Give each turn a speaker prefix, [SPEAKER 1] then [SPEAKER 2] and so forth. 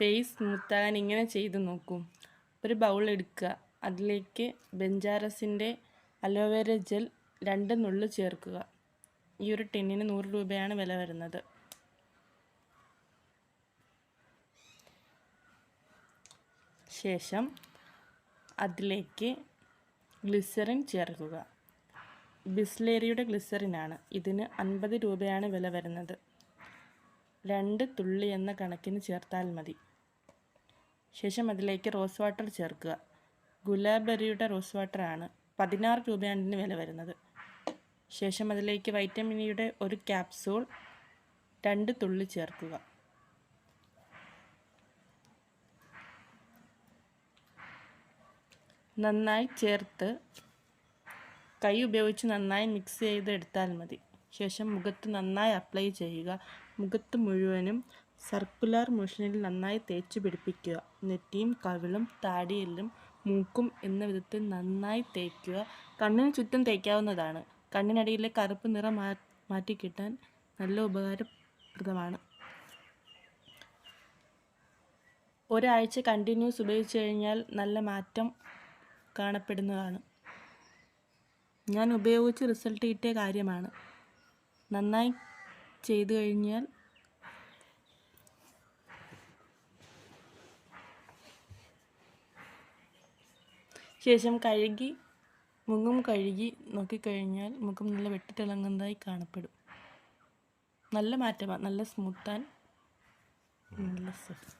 [SPEAKER 1] Face സ്മൂത്താകാൻ ഇങ്ങനെ ചെയ്ത് നോക്കൂ. ഒരു ബൗൾ എടുക്കുക. അതിലേക്ക് ബെഞ്ചാറസിന്റെ അലോവേര ജെൽ രണ്ട് നുള്ളു ചേർക്കുക. ഈ ഒരു ടിന്നിന് നൂറ് രൂപയാണ് വില വരുന്നത്. ശേഷം അതിലേക്ക് ഗ്ലിസറിൻ ചേർക്കുക. ബിസ്ലേരിയുടെ ഗ്ലിസറിനാണ് ഇതിന് അൻപത് രൂപയാണ് വില വരുന്നത്. രണ്ട് തുള്ളി എന്ന കണക്കിന് ചേർത്താൽ മതി. ശേഷം അതിലേക്ക് റോസ് വാട്ടർ ചേർക്കുക. ഗുലാബെറിയുടെ റോസ് വാട്ടറാണ് പതിനാറ് രൂപയാണ് ഇതിന് വില വരുന്നത്. ശേഷം അതിലേക്ക് വൈറ്റമിൻ ഇയുടെ ഒരു ക്യാപ്സൂൾ രണ്ട് തുള്ളി ചേർക്കുക. നന്നായി ചേർത്ത് കൈ ഉപയോഗിച്ച് നന്നായി മിക്സ് ചെയ്ത് എടുത്താൽ മതി. ശേഷം മുഖത്ത് നന്നായി അപ്ലൈ ചെയ്യുക. മുഖത്ത് മുഴുവനും സർക്കുലർ മോഷനിൽ നന്നായി തേച്ച് പിടിപ്പിക്കുക. നെറ്റിയും കവിളും താടിയെല്ലും മൂക്കും എന്ന വിധത്തിൽ നന്നായി തേക്കുക. കണ്ണിന് ചുറ്റും തേക്കാവുന്നതാണ്. കണ്ണിനടിയിലെ കറുപ്പ് നിറം മാ മാറ്റിക്കിട്ടാൻ നല്ല ഉപകാരപ്രദമാണ്. ഒരാഴ്ച കണ്ടിന്യൂസ് ഉപയോഗിച്ച് കഴിഞ്ഞാൽ നല്ല മാറ്റം കാണപ്പെടുന്നതാണ്. ഞാൻ ഉപയോഗിച്ച് റിസൾട്ട് കിട്ടിയ കാര്യമാണ്. നന്നായി ചെയ്തു കഴിഞ്ഞാൽ ശേഷം കഴുകി മുഖം കഴുകി നോക്കിക്കഴിഞ്ഞാൽ മുഖം നല്ല വെട്ടിത്തിളങ്ങുന്നതായി കാണപ്പെടും. നല്ല മാറ്റമാണ്. നല്ല സ്മൂത്താൻ നല്ല സോഫ്റ്റ്